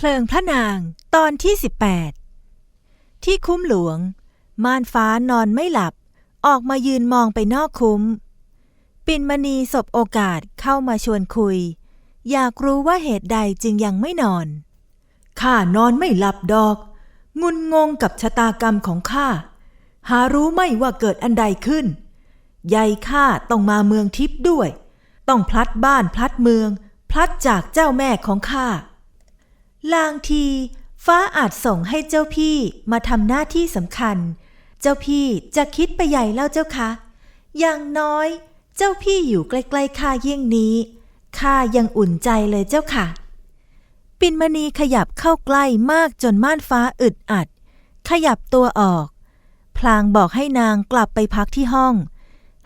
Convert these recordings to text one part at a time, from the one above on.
เพลิงพระนางตอนที่ 18 ที่คุ้มหลวง ม่านฟ้านอนไม่หลับ ออกมายืนมองไปนอกคุ้ม ปินมณีสบโอกาสเข้ามาชวนคุย อยากรู้ว่าเหตุใดจึงยังไม่นอน ข้านอนไม่หลับดอก งุนงงกับชะตากรรมของข้า หารู้ไม่ว่าเกิดอันใดขึ้น ยายข้าต้องมาเมืองทิพย์ด้วย ต้องพลัดบ้านพลัดเมือง พลัดจากเจ้าแม่ของข้า ลางที ฟ้าอาจส่งให้เจ้าพี่มาทำหน้าที่สำคัญ เจ้าพี่จะคิดไปใหญ่แล้วเจ้าคะ อย่างน้อย เจ้าพี่อยู่ใกล้ๆข้าเยี่ยงนี้ข้ายังอุ่นใจเลยเจ้าค่ะ ปินมณีขยับเข้าใกล้มากจนม่านฟ้าอึดอัด ขยับตัวออก พลางบอกให้นางกลับไปพักที่ห้อง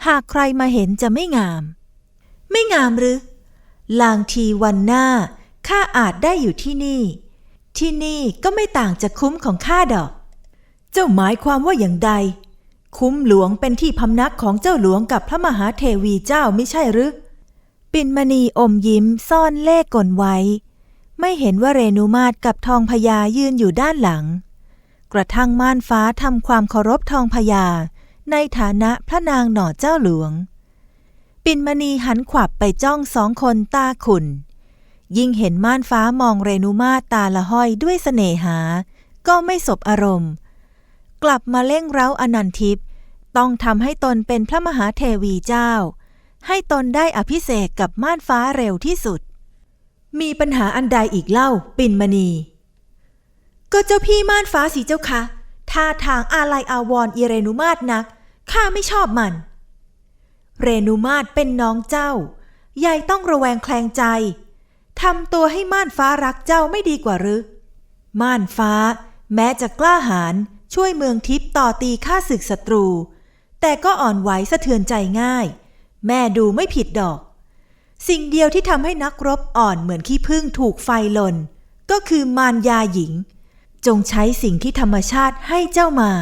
หากใครมาเห็นจะไม่งาม ไม่งามหรือ ลางทีวันหน้า ข้าอาจได้อยู่ที่นี่ ที่นี่ก็ไม่ต่างจากคุ้มของข้าดอก เจ้าหมายความว่าอย่างใด คุ้มหลวงเป็นที่พำนักของเจ้าหลวงกับพระมหาเทวีเจ้าไม่ใช่หรือ ปินมณีอมยิ้มซ่อนเล่กลไว้ ไม่เห็นว่าเรนุมาตกับทองพญายืนอยู่ด้านหลัง กระทั่งม่านฟ้าทำความเคารพทองพญาในฐานะพระนางหน่อเจ้าหลวง ปินมณีหันขวับไปจ้องสองคนตาขุน ยิ่งเห็นม่านฟ้ามองเรนุมาตาละห้อยด้วยเสน่หา ก็ไม่สบอารมณ์ กลับมาเร่งเร้าอนันทิพย์ต้องทำให้ตนเป็นพระมหาเทวีเจ้า ให้ตนได้อภิเษกกับม่านฟ้าเร็วที่สุด มีปัญหาอันใดอีกเล่า ปินมณี ก็เจ้าพี่ม่านฟ้าสิเจ้าคะท่าทางอาลัยอาวรณ์อีเรนุมาตนักข้าไม่ชอบมัน เรนุมาตเป็นน้องเจ้า ยายต้องระแวงแคลงใจ ทำตัวให้ม่านฟ้ารักเจ้าไม่ดีกว่าหรือ ม่านฟ้า แม้จะกล้าหาญช่วยเมืองทิพย์ต่อตีข้าศึกศัตรู แต่ก็อ่อนไหวสะเทือนใจง่าย แม่ดูไม่ผิดดอก สิ่งเดียวที่ทำให้นักรบอ่อนเหมือนขี้ผึ้งถูกไฟลน ก็คือมารยาหญิง จงใช้สิ่งที่ธรรมชาติให้เจ้ามา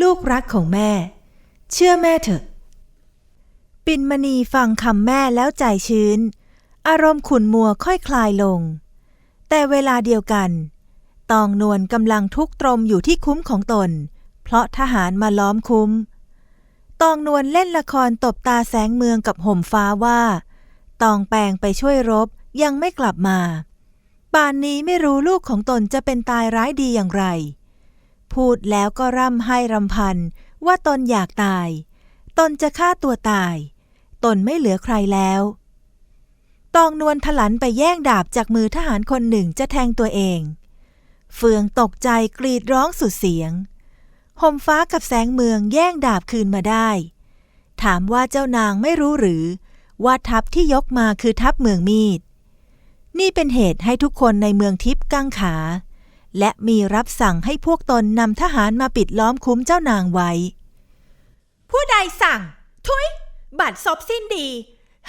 ลูกรักของแม่ เชื่อแม่เถอะ ปินมณีฟังคำแม่แล้วใจชื้น อารมณ์ขุนมัวค่อยคลายลง แต่เวลาเดียวกัน ตองนวลกำลังทุกตรมอยู่ที่คุ้มของตน เพราะทหารมาล้อมคุ้ม ตองนวลเล่นละครตบตาแสงเมืองกับห่มฟ้าว่า ตองแปลงไปช่วยรบยังไม่กลับมาป่านนี้ไม่รู้ลูกของตนจะเป็นตายร้ายดีอย่างไร พูดแล้วก็ร่ำไห้รำพันว่าตนอยากตาย ตนจะฆ่าตัวตาย ตนไม่เหลือใครแล้ว ตองนวลถลันไปแย่งดาบจากมือทหารคนหนึ่งจะแทงตัวเอง เฟืองตกใจกรีดร้องสุดเสียงห่มฟ้ากับแสงเมืองแย่งดาบคืนมาได้ ถามว่าเจ้านางไม่รู้หรือ ว่าทัพที่ยกมาคือทัพเมืองมีด นี่เป็นเหตุให้ทุกคนในเมืองทิพย์กังขา และมีรับสั่งให้พวกตนนำทหารมาปิดล้อมคุ้มเจ้านางไว้ ผู้ใดสั่ง ทุยบัตรซบสิ้นดี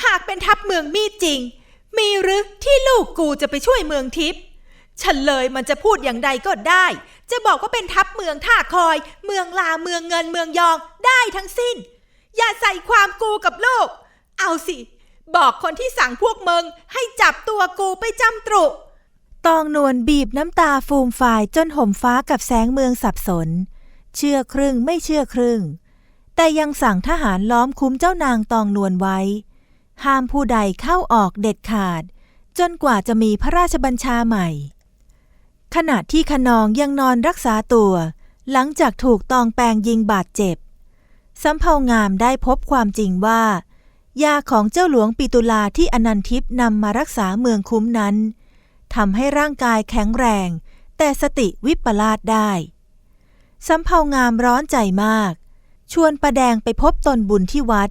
หากเป็นทัพเมืองมีดจริง มีหรือที่ลูกกูจะไปช่วยเมืองทิพย์ฉันเลยมันจะพูดอย่างใดก็ได้ จะบอกว่าเป็นทัพเมืองท่าคอย เมืองลาเมืองเงินเมืองยองได้ทั้งสิ้น อย่าใส่ความกูกับลูก เอาสิ บอกคนที่สั่งพวกมึงให้จับตัวกูไปจำตรุ ตองนวลบีบน้ำตาฟูมฝ่ายจนห่มฟ้ากับแสงเมืองสับสน เชื่อครึ่งไม่เชื่อครึ่ง แต่ยังสั่งทหารล้อมคุ้มเจ้านางตองนวลไว้ ห้ามผู้ใดเข้าออกเด็ดขาด จนกว่าจะมีพระราชบัญชาใหม่ ขณะที่ขนองยังนอนรักษาตัว หลังจากถูกตองแปงยิงบาดเจ็บสำเภางามได้พบความจริงว่า ยาของเจ้าหลวงปิตุลาที่อนันทิพย์นำมารักษาเมืองคุ้มนั้นทำให้ร่างกายแข็งแรง แต่สติวิปลาสได้สำเภางามร้อนใจมาก ชวนประแดงไปพบตนบุญที่วัด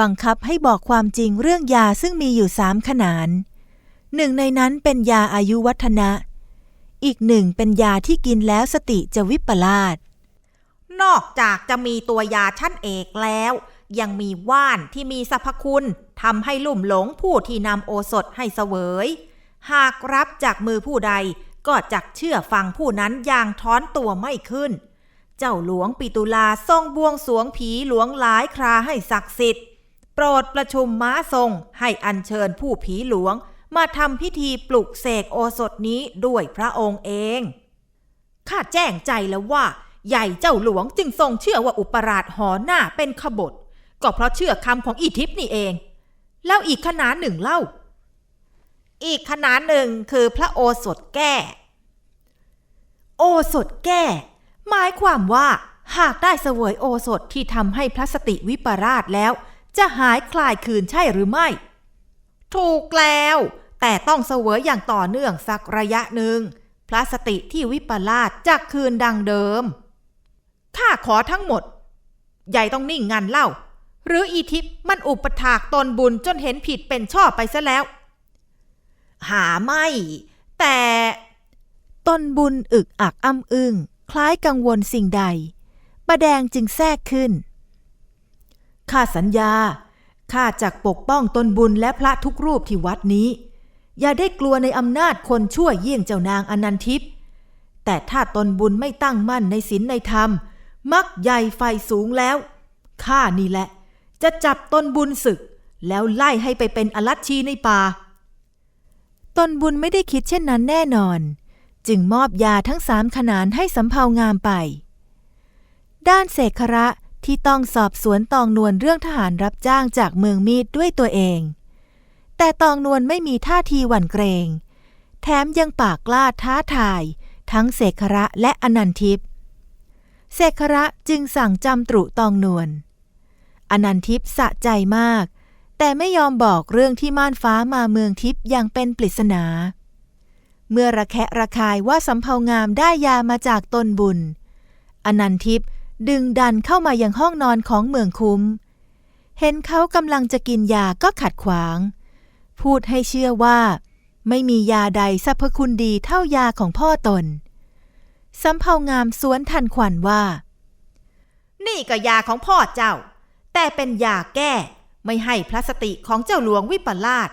บังคับให้บอกความจริงเรื่องยาซึ่งมีอยู่สามขนาน หนึ่งในนั้นเป็นยาอายุวัฒนะ อีกหนึ่งเป็นยาที่กินแล้วสติจะวิปลาส นอกจากจะมีตัวยาชั้นเอกแล้ว ยังมีว่านที่มีสรรพคุณทำให้ลุ่มหลงผู้ที่นำโอสถให้เสวย หากรับจากมือผู้ใดก็จักเชื่อฟังผู้นั้นอย่างท้อนตัวไม่ขึ้น เจ้าหลวงปิตุลาทรงบวงสรวงผีหลวงหลายคราให้ศักดิ์สิทธิ์ โปรดประชุมม้าทรงให้อัญเชิญผู้ผีหลวง มาทำพิธีปลุกเสกโอสถนี้ด้วยพระองค์เอง ข้าแจ้งใจแล้วว่า ใหญ่เจ้าหลวงจึงทรงเชื่อว่าอุปราชหอหน้าเป็นขบฏ ก็เพราะเชื่อคำของอีทิพนี่เอง แล้วอีกขนาดหนึ่งเล่า อีกขนาดหนึ่งคือพระโอสถแก้ โอสถแก้ หมายความว่าหากได้เสวยโอสถที่ทำให้พระสติวิปราชแล้ว จะหายคลายคืนใช่หรือไม่ ถูกแล้ว แต่ต้องเสวยอย่างต่อเนื่องสักระยะหนึ่งพระสติที่วิปลาสจะคืนดังเดิม ข้าขอทั้งหมด ใหญ่ต้องนิ่งงันเล่า หรืออีทิพมันอุปถากตนบุญจนเห็นผิดเป็นชอบไปซะแล้ว หาไม่ แต่ตนบุญอึกอักอ้ำอึ้งคล้ายกังวลสิ่งใดประแดงจึงแทรกขึ้น ข้าสัญญา ข้าจักปกป้องตนบุญและพระทุกรูปที่วัดนี้ อย่าได้กลัวในอำนาจคนชั่วเยี่ยงเจ้านางอนันทิพย์แต่ถ้าตนบุญไม่ตั้งมั่นในศีลในธรรม มักใหญ่ไฟสูงแล้ว ข้านี่แหละ จะจับตนบุญศึก แล้วไล่ให้ไปเป็นอลัชชีในป่า ตนบุญไม่ได้คิดเช่นนั้นแน่นอน จึงมอบยาทั้งสามขนานให้สำเภางามไป ด้านเสกขระ ที่ต้องสอบสวนตองนวลเรื่องทหารรับจ้างจากเมืองมีดด้วยตัวเอง แต่ตองนวลไม่มีท่าทีหวั่นเกรง แถมยังปากกล้าท้าทาย ทั้งเสกขระและอนันทิพย์เสกขระจึงสั่งจำตรุตองนวลอนันทิพย์สะใจมาก แต่ไม่ยอมบอกเรื่องที่ม่านฟ้ามาเมืองทิพย์อย่างเป็นปริศนา เมื่อระแคะระคายว่าสำเภางามได้ยามาจากตนบุญ อนันทิพย์ ดึงดันเข้ามายังห้องนอนของเมืองคุ้ม เห็นเขากำลังจะกินยาก็ขัดขวาง พูดให้เชื่อว่า ไม่มียาใดสรรพคุณดีเท่ายาของพ่อตนสำเภางามสวนทันควันว่า นี่ก็ยาของพ่อเจ้า แต่เป็นยาแก้ไม่ให้พระสติของเจ้าหลวงวิปลาส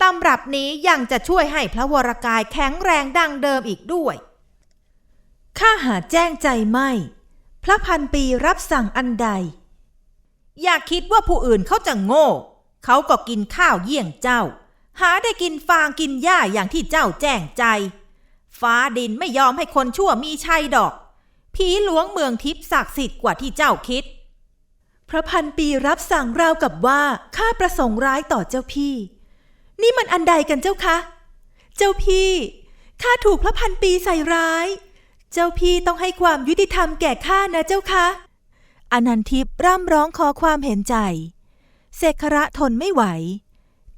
ตำรับนี้ยังจะช่วยให้พระวรกายแข็งแรงดังเดิมอีกด้วย ข้าหาแจ้งใจไม่ พระพันปีรับสั่งอันใด อย่าคิดว่าผู้อื่นเขาจะโง่ เขาก็กินข้าวเยี่ยงเจ้า หาได้กินฟางกินหญ้าอย่างที่เจ้าแจ้งใจ ฟ้าดินไม่ยอมให้คนชั่วมีชัยดอก ผีหลวงเมืองทิพย์ศักดิ์สิทธิ์กว่าที่เจ้าคิด พระพันปีรับสั่งราวกับว่าข้าประสงค์ร้ายต่อเจ้าพี่ นี่มันอันใดกันเจ้าคะ เจ้าพี่ข้าถูกพระพันปีใส่ร้าย เจ้าพี่ต้องให้ความยุติธรรมแก่ข้านะเจ้าคะอนันทิพร่ำร้องขอความเห็นใจ เสกขระทนไม่ไหว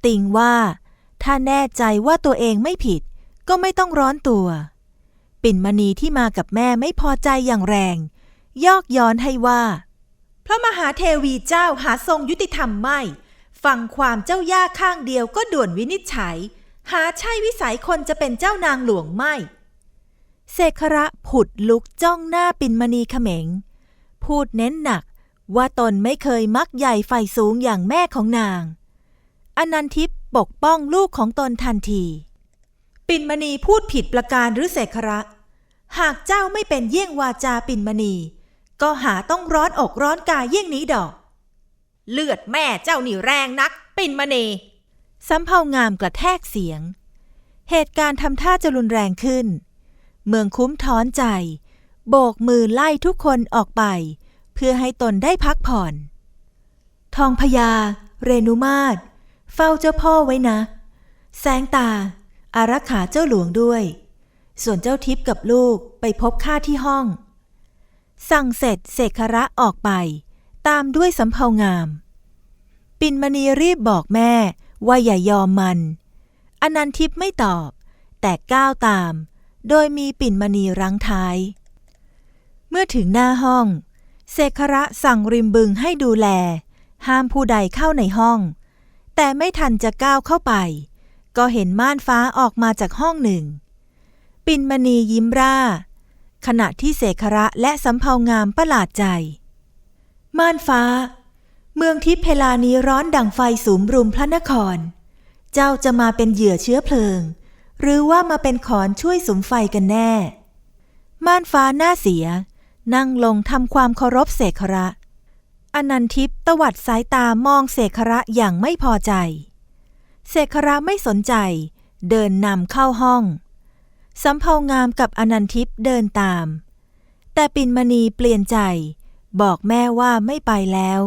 ติงว่า ถ้าแน่ใจว่าตัวเองไม่ผิด ก็ไม่ต้องร้อนตัว ปิ่นมณีที่มากับแม่ไม่พอใจอย่างแรง ยอกย้อนให้ว่า พระมหาเทวีเจ้าหาทรงยุติธรรมไม่ ฟังความเจ้าย่าข้างเดียวก็ด่วนวินิจฉัย หาใช่วิสัยคนจะเป็นเจ้านางหลวงไม่ เสกขระผุดลุกจ้องหน้าปินมณีเขมง พูดเน้นหนักว่าตนไม่เคยมักใหญ่ไฟสูงอย่างแม่ของนาง อนันทิพย์ปกป้องลูกของตนทันที ปินมณีพูดผิดประการหรือเสกขระ หากเจ้าไม่เป็นเยี่ยงวาจาปินมณี ก็หาต้องร้อนอกร้อนกายเยี่ยงนี้ดอก เลือดแม่เจ้านี่แรงนัก ปินมณีสำเภางามกระแทกเสียง เหตุการณ์ทำท่าจะรุนแรงขึ้น เมืองคุ้มท้อนใจ โบกมือไล่ทุกคนออกไป เพื่อให้ตนได้พักผ่อน ทองพญา เรนุมาศเฝ้าเจ้าพ่อไว้นะ แสงตา อารักขาเจ้าหลวงด้วย ส่วนเจ้าทิพย์กับลูกไปพบข้าที่ห้อง สั่งเสร็จเสกขระออกไป ตามด้วยสำเภางาม ปินมณีรีบบอกแม่ว่าอย่ายอมมัน อนันทิพย์ไม่ตอบ แต่ก้าวตาม โดยมีปิ่นมณีรั้งท้าย เมื่อถึงหน้าห้องเสกขระสั่งริมบึงให้ดูแล ห้ามผู้ใดเข้าในห้อง แต่ไม่ทันจะก้าวเข้าไป ก็เห็นม่านฟ้าออกมาจากห้องหนึ่ง ปิ่นมณียิ้มร่า ขณะที่เสกขระและสำเภางามประหลาดใจ ม่านฟ้า เมืองทิพย์เพลานี้ร้อนดังไฟสูมรุมพระนคร เจ้าจะมาเป็นเหยื่อเชื้อเพลิง หรือว่ามาเป็นขอนช่วยสุมไฟกันแน่ ม่านฟ้าหน้าเสีย นั่งลงทำความเคารพเสกขระ อนันทิพตวัดสายตามองเสกขระอย่างไม่พอใจ เสกคระไม่สนใจ เดินนำเข้าห้องสำเภางามกับอนันทิพย์เดินตาม แต่ปินมณีเปลี่ยนใจ บอกแม่ว่าไม่ไปแล้ว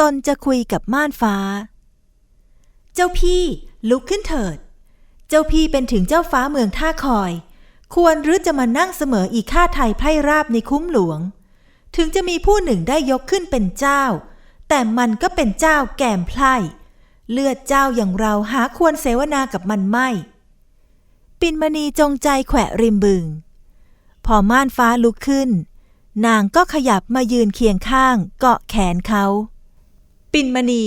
ตนจะคุยกับม่านฟ้า เจ้าพี่ลุกขึ้นเถิด เจ้าพี่เป็นถึงเจ้าฟ้าเมืองท่าคอย ควรหรือจะมานั่งเสมออีข้าไทยไพร่ราบในคุ้มหลวง ถึงจะมีผู้หนึ่งได้ยกขึ้นเป็นเจ้า แต่มันก็เป็นเจ้าแก่มไพร่เลือดเจ้าอย่างเราหาควรเสวนากับมันไม่ ปินมณีจงใจแขวะริมบึง พอม่านฟ้าลุกขึ้น นางก็ขยับมายืนเคียงข้างเกาะแขนเขา ปินมณี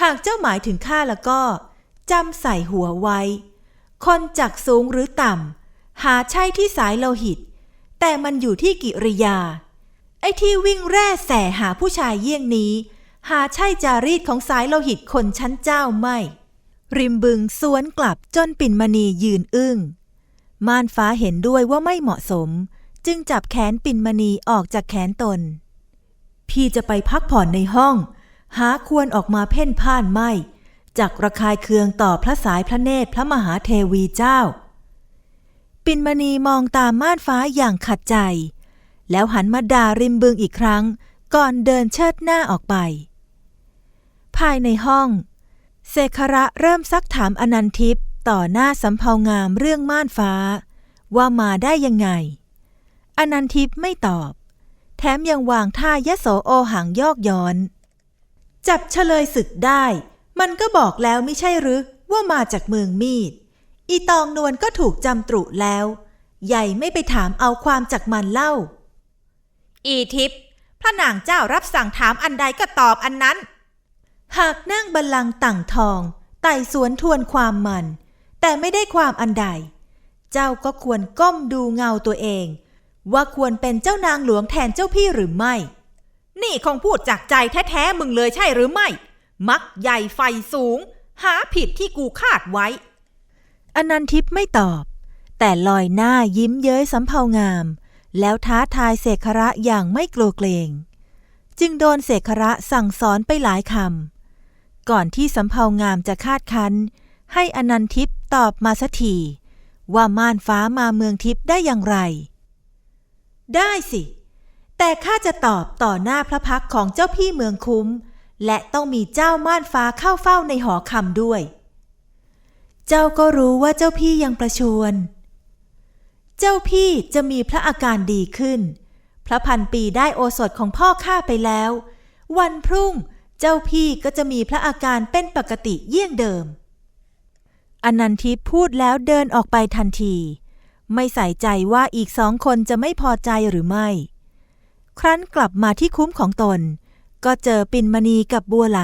หากเจ้าหมายถึงข้าแล้วก็จำใส่หัวไว้ คนจักสูงหรือต่ำ หาใช่ที่สายโลหิต แต่มันอยู่ที่กิริยา ไอ้ที่วิ่งแร่แส่หาผู้ชายเยี่ยงนี้ หาใช่จารีตของสายโลหิตคนชั้นเจ้าไม่ ริมบึงสวนกลับจนปิ่นมณียืนอึ้ง ม่านฟ้าเห็นด้วยว่าไม่เหมาะสม จึงจับแขนปิ่นมณีออกจากแขนตน พี่จะไปพักผ่อนในห้อง หาควรออกมาเพ่นพ่านไม่ จากระคายเคืองต่อพระสายพระเนตรพระมหาเทวีเจ้า ปินมณีมองตามม่านฟ้าอย่างขัดใจ แล้วหันมาด่าริมบึงอีกครั้ง ก่อนเดินเชิดหน้าออกไป ภายในห้องเสขระเริ่มซักถามอนันทิพย์ต่อหน้าสำเภางามเรื่องม่านฟ้า ว่ามาได้ยังไง อนันทิพย์ไม่ตอบ แถมยังวางท่ายโสโอหังยอกย้อน จับเฉลยศึกได้ มันก็บอกแล้วไม่ใช่หรือว่ามาจากเมืองมีด อีตองนวลก็ถูกจำตรุแล้ว ใหญ่ไม่ไปถามเอาความจากมันเล่า อีทิพย์พระนางเจ้ารับสั่งถามอันใดก็ตอบอันนั้น หากนั่งบัลลังก์ต่างทอง ไต่สวนทวนความมัน แต่ไม่ได้ความอันใด เจ้าก็ควรก้มดูเงาตัวเอง ว่าควรเป็นเจ้านางหลวงแทนเจ้าพี่หรือไม่ นี่คงพูดจากใจแท้ๆมึงเลยใช่หรือไม่ มักใหญ่ไฟสูง หาผิดที่กูคาดไว้ อนันทิพย์ไม่ตอบ แต่ลอยหน้ายิ้มเย้ยสำเภางาม แล้วท้าทายเสกระอย่างไม่กลัวเกรง จึงโดนเสกระสั่งสอนไปหลายคำ ก่อนที่สำเภางามจะคาดคั้น ให้อนันทิพย์ตอบมาสักทีว่าม่านฟ้ามาเมืองทิพย์ได้อย่างไร ได้สิ แต่ข้าจะตอบต่อหน้าพระพักของเจ้าพี่เมืองคุ้ม และต้องมีเจ้าม่านฟ้าเข้าเฝ้าในหอคำด้วย เจ้าก็รู้ว่าเจ้าพี่ยังประชวร เจ้าพี่จะมีพระอาการดีขึ้น พระพันปีได้โอสถของพ่อข้าไปแล้ว วันพรุ่งเจ้าพี่ก็จะมีพระอาการเป็นปกติเยี่ยงเดิม อนันทิพย์พูดแล้วเดินออกไปทันที ไม่ใส่ใจว่าอีกสองคนจะไม่พอใจหรือไม่ ครั้นกลับมาที่คุ้มของตน ก็เจอปิ่นมณีกับบัวไหล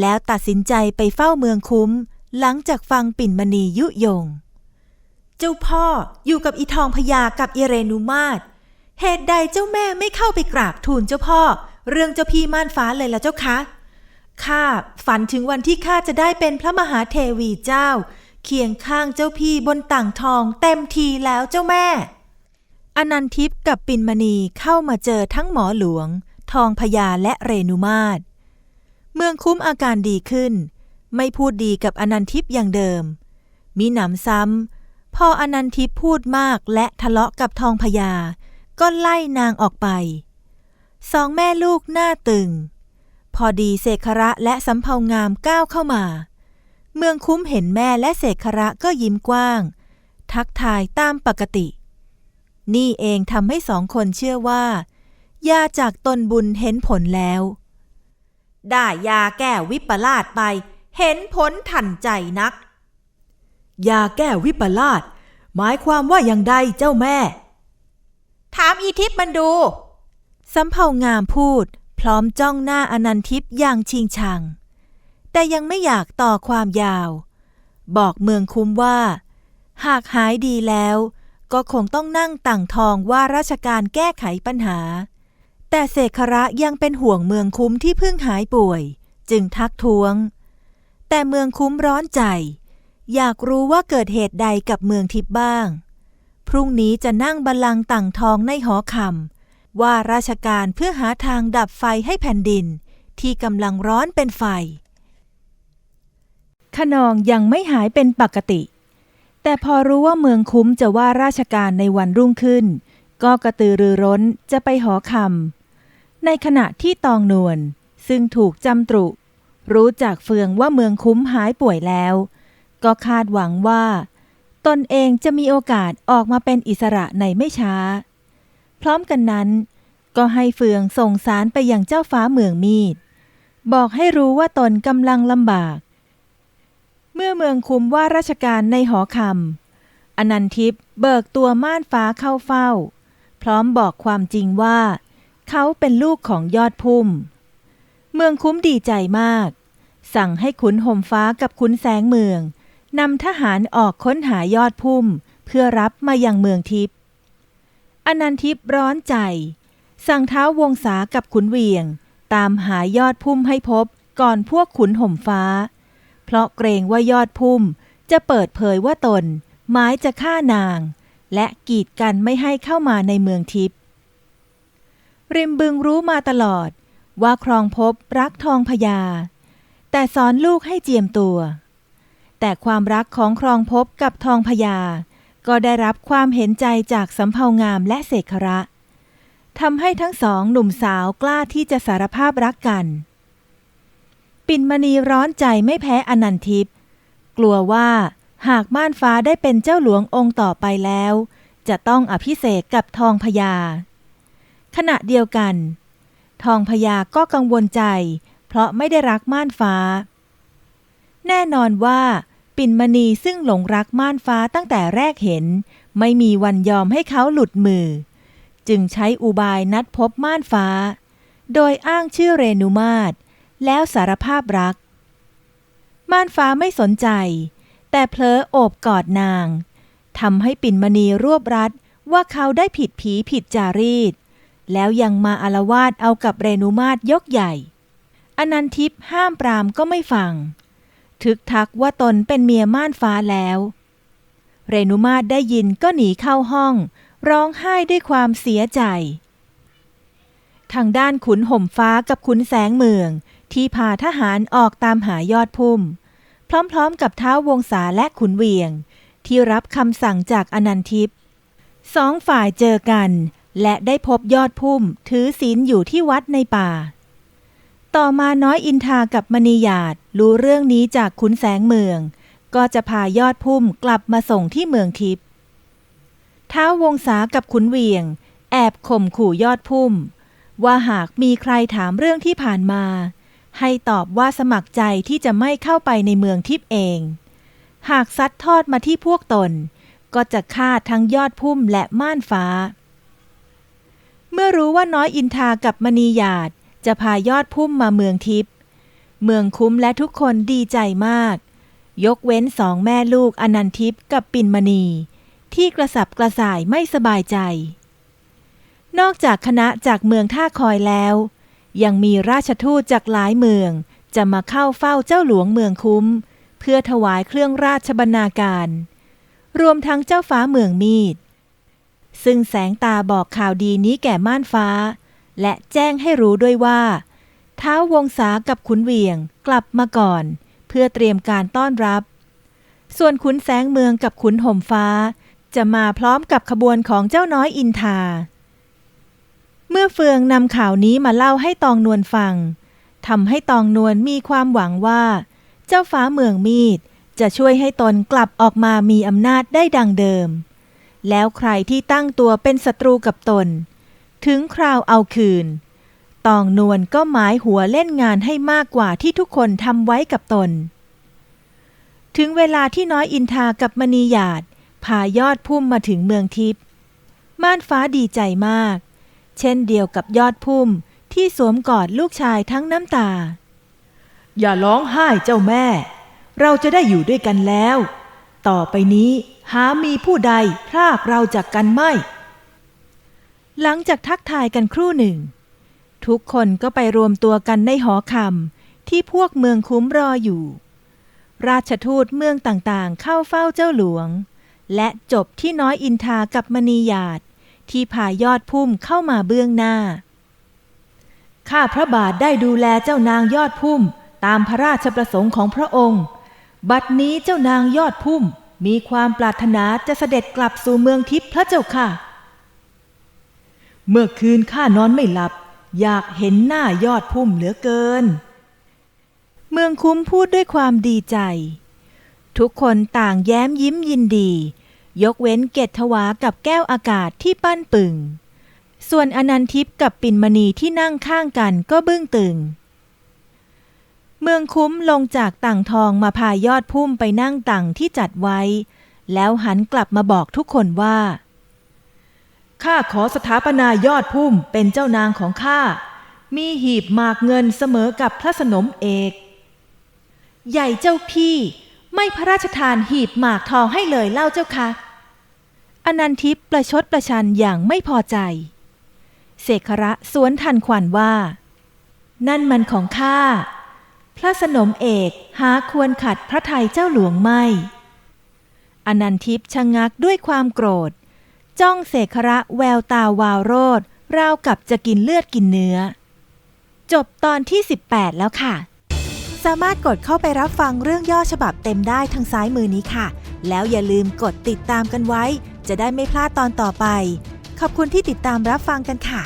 แล้วตัดสินใจไปเฝ้าเมืองคุ้ม หลังจากฟังปิ่นมณียุยง เจ้าพ่ออยู่กับอีทองพญากับอิเรนุมาตเหตุใดเจ้าแม่ไม่เข้าไปกราบทูลเจ้าพ่อ เรื่องเจ้าพี่ม่านฟ้าเลยล่ะเจ้าคะข้าฝันถึงวันที่ข้าจะได้เป็นพระมหาเทวีเจ้า เคียงข้างเจ้าพี่บนต่างทองเต็มทีแล้วเจ้าแม่ อนันทิพย์กับปินมณีเข้ามาเจอทั้งหมอหลวง ทองพญาและเรนุมาตเมืองคุ้มอาการดีขึ้น ไม่พูดดีกับอนันทิพย์อย่างเดิม มีหนำซ้ำ พออนันทิพย์พูดมากและทะเลาะกับทองพญา ก็ไล่นางออกไป สองแม่ลูกหน้าตึง พอดีเสกระและสำเภางามก้าวเข้ามา เมืองคุ้มเห็นแม่และเสกระก็ยิ้มกว้าง ทักทายตามปกติ นี่เองทำให้สองคนเชื่อว่า ยาจากตนบุญเห็นผลแล้ว ได้ยาแก้วิปลาสไป เห็นผลทันใจนัก ยาแก้วิปลาสหมายความว่าอย่างใดเจ้าแม่ ถามอีทิพมันดูสำเภางามพูด พร้อมจ้องหน้าอนันทิพย์อย่างชิงชัง แต่ยังไม่อยากต่อความยาว บอกเมืองคุ้มว่า หากหายดีแล้ว ก็คงต้องนั่งต่างทองว่าราชการแก้ไขปัญหา แต่เสกระยังเป็นห่วงเมืองคุ้มที่เพิ่งหายป่วย จึงทักท้วง แต่เมืองคุ้มร้อนใจ อยากรู้ว่าเกิดเหตุใดกับเมืองทิพย์บ้าง พรุ่งนี้จะนั่งบัลลังก์ต่างทองในหอคำว่าราชการเพื่อหาทางดับไฟให้แผ่นดินที่กำลังร้อนเป็นไฟ ขนองยังไม่หายเป็นปกติ แต่พอรู้ว่าเมืองคุ้มจะว่าราชการในวันรุ่งขึ้น ก็กระตือรือร้นจะไปหอคำในขณะที่ตองนวลซึ่งถูกจำตรุ รู้จากเฟืองว่าเมืองคุ้มหายป่วยแล้ว ก็คาดหวังว่า ตนเองจะมีโอกาสออกมาเป็นอิสระในไม่ช้า พร้อมกันนั้น ก็ให้เฟืองส่งสารไปยังเจ้าฟ้าเมืองมีด บอกให้รู้ว่าตนกำลังลำบาก เมื่อเมืองคุ้มว่าราชการในหอคำอนันทิพย์เบิกตัวม่านฟ้าเข้าเฝ้า ร้อมบอกความจริงว่า เขาเป็นลูกของยอดพุ่ม เมืองคุ้มดีใจมาก สั่งให้ขุนห่มฟ้ากับขุนแสงเมืองนำทหารออกค้นหายอดพุ่ม เพื่อรับมายังเมืองทิพย์อนันทิพย์ร้อนใจ สั่งเท้าวงศากับขุนเวียง ตามหายอดพุ่มให้พบก่อนพวกขุนห่มฟ้า เพราะเกรงว่ายอดพุ่มจะเปิดเผยว่าตนหมายจะฆ่านาง และกีดกันไม่ให้เข้ามาในเมืองทิพย์ริมบึงรู้มาตลอดว่าครองภพรักทองพญา แต่สอนลูกให้เจียมตัว แต่ความรักของครองภพกับทองพญา ก็ได้รับความเห็นใจจากสำเภางามและเสกระทำให้ทั้งสองหนุ่มสาวกล้าที่จะสารภาพรักกัน ปิ่นมณีร้อนใจไม่แพ้อนันทิพย์กลัวว่า หากม่านฟ้าได้เป็นเจ้าหลวงองค์ต่อไปแล้ว จะต้องอภิเษกกับทองพญา ขณะเดียวกัน ทองพญาก็กังวลใจ เพราะไม่ได้รักม่านฟ้า แน่นอนว่า ปิ่นมณีซึ่งหลงรักม่านฟ้าตั้งแต่แรกเห็น ไม่มีวันยอมให้เขาหลุดมือ จึงใช้อุบายนัดพบม่านฟ้า โดยอ้างชื่อเรนุมาตแล้วสารภาพรัก ม่านฟ้าไม่สนใจ แต่เพลอโอบกอดนางทำให้ปิ่นมณีรวบรัดว่าเขาได้ผิดผีผิดจารีต แล้วยังมาอารวาสเอากับเรนุมาตยกใหญ่ อนันทิพย์ห้ามปรามก็ไม่ฟัง ทึกทักว่าตนเป็นเมียม่านฟ้าแล้ว เรนุมาตได้ยินก็หนีเข้าห้อง ร้องไห้ด้วยความเสียใจ ทางด้านขุนห่มฟ้ากับขุนแสงเมือง ที่พาทหารออกตามหายอดพุ่ม พร้อมๆ กับเท้าววงศาและขุนเวียง ที่รับคำสั่งจากอนันทิพย์สองฝ่ายเจอกัน และได้พบยอดพุ่มถือศีลอยู่ที่วัดในป่า ต่อมาน้อยอินทากับมณีหยาดรู้เรื่องนี้จากขุนแสงเมือง ก็จะพายอดพุ่มกลับมาส่งที่เมืองทิพย์ท้าววงศากับขุนเวียง แอบข่มขู่ยอดพุ่ม ว่าหากมีใครถามเรื่องที่ผ่านมา ให้ตอบว่าสมัครใจที่จะไม่เข้าไปในเมืองทิพย์เอง หากซัดทอดมาที่พวกตน ก็จะฆ่าทั้งยอดพุ่มและม่านฟ้า เมื่อรู้ว่าน้อยอินทากับมณีหยาดจะพายอดพุ่มมาเมืองทิพย์เมืองคุ้มและทุกคนดีใจมาก ยกเว้นสองแม่ลูกอนันทิพย์กับปินมณี ที่กระสับกระส่ายไม่สบายใจ นอกจากคณะจากเมืองท่าคอยแล้ว ยังมีราชทูตจากหลายเมือง จะมาเข้าเฝ้าเจ้าหลวงเมืองคุ้ม เพื่อถวายเครื่องราชบรรณาการ รวมทั้งเจ้าฟ้าเมืองมีด ซึ่งแสงตาบอกข่าวดีนี้แก่ม่านฟ้า และแจ้งให้รู้ด้วยว่าเท้าววงศากับขุนเวียงกลับมาก่อน เพื่อเตรียมการต้อนรับ ส่วนขุนแสงเมืองกับขุนห่มฟ้า จะมาพร้อมกับขบวนของเจ้าน้อยอินทา มื่อเฟืองนำข่าวนี้มาเล่าให้ตองนวลฟังทำให้ตองนวลมีความหวังว่า เจ้าฟ้าเมืองมีดจะช่วยให้ตนกลับออกมามีอำนาจได้ดังเดิม แล้วใครที่ตั้งตัวเป็นศัตรูกับตน ถึงคราวเอาคืน ตองนวลก็หมายหัวเล่นงานให้มากกว่าที่ทุกคนทำไว้กับตน ถึงเวลาที่น้อยอินทากับมณีหยาดพายอดพุ่มมาถึงเมืองทิพย์ม่านฟ้าดีใจมาก เช่นเดียวกับยอดพุ่มที่สวมกอดลูกชายทั้งน้ำตา อย่าร้องไห้เจ้าแม่ เราจะได้อยู่ด้วยกันแล้ว ต่อไปนี้หามีผู้ใดพรากเราจากกันไม่ หลังจากทักทายกันครู่หนึ่ง ทุกคนก็ไปรวมตัวกันในหอคำที่พวกเมืองคุ้มรออยู่ ราชทูตเมืองต่างๆ เข้าเฝ้าเจ้าหลวง และจบที่น้อยอินทากับมณีหยาด ที่พายอดพุ่มเข้ามาเบื้องหน้า ข้าพระบาทได้ดูแลเจ้านางยอดพุ่มตามพระราชประสงค์ของพระองค์ บัดนี้เจ้านางยอดพุ่มมีความปรารถนาจะเสด็จกลับสู่เมืองทิพย์พระเจ้าค่ะ เมื่อคืนข้านอนไม่หลับ อยากเห็นหน้ายอดพุ่มเหลือเกิน เมืองคุ้มพูดด้วยความดีใจ ทุกคนต่างแย้มยิ้มยินดี ยกเว้นเกตถวากับแก้วอากาศที่ปั้นปึง ส่วนอนันทิพย์กับปินมณีที่นั่งข้างกันก็บึ้งตึง เมืองคุ้มลงจากต่างทองมาพายอดพุ่มไปนั่งต่างที่จัดไว้ แล้วหันกลับมาบอกทุกคนว่าข้าขอสถาปนายอดพุ่มเป็นเจ้านางของข้า มีหีบหมากเงินเสมอกับพระสนมเอก ใหญ่เจ้าพี่ ไม่พระราชทานหีบหมากทองให้เลยเล่าเจ้าคะ อนันทิพย์ประชดประชันอย่างไม่พอใจ เสขระสวนทันควันว่า นั่นมันของข้า พระสนมเอกหาควรขัดพระทัยเจ้าหลวงไม่ อนันทิพย์ชะงักด้วยความโกรธ จ้องเสขระแววตาวาวโรดราวกับจะกินเลือดกินเนื้อ จบตอนที่ 18 แล้วค่ะ สามารถกดเข้าไปรับฟังเรื่องย่อฉบับเต็มได้ทางซ้ายมือนี้ค่ะ แล้วอย่าลืมกดติดตามกันไว้ จะได้ไม่พลาดตอนต่อไป ขอบคุณที่ติดตามรับฟังกันค่ะ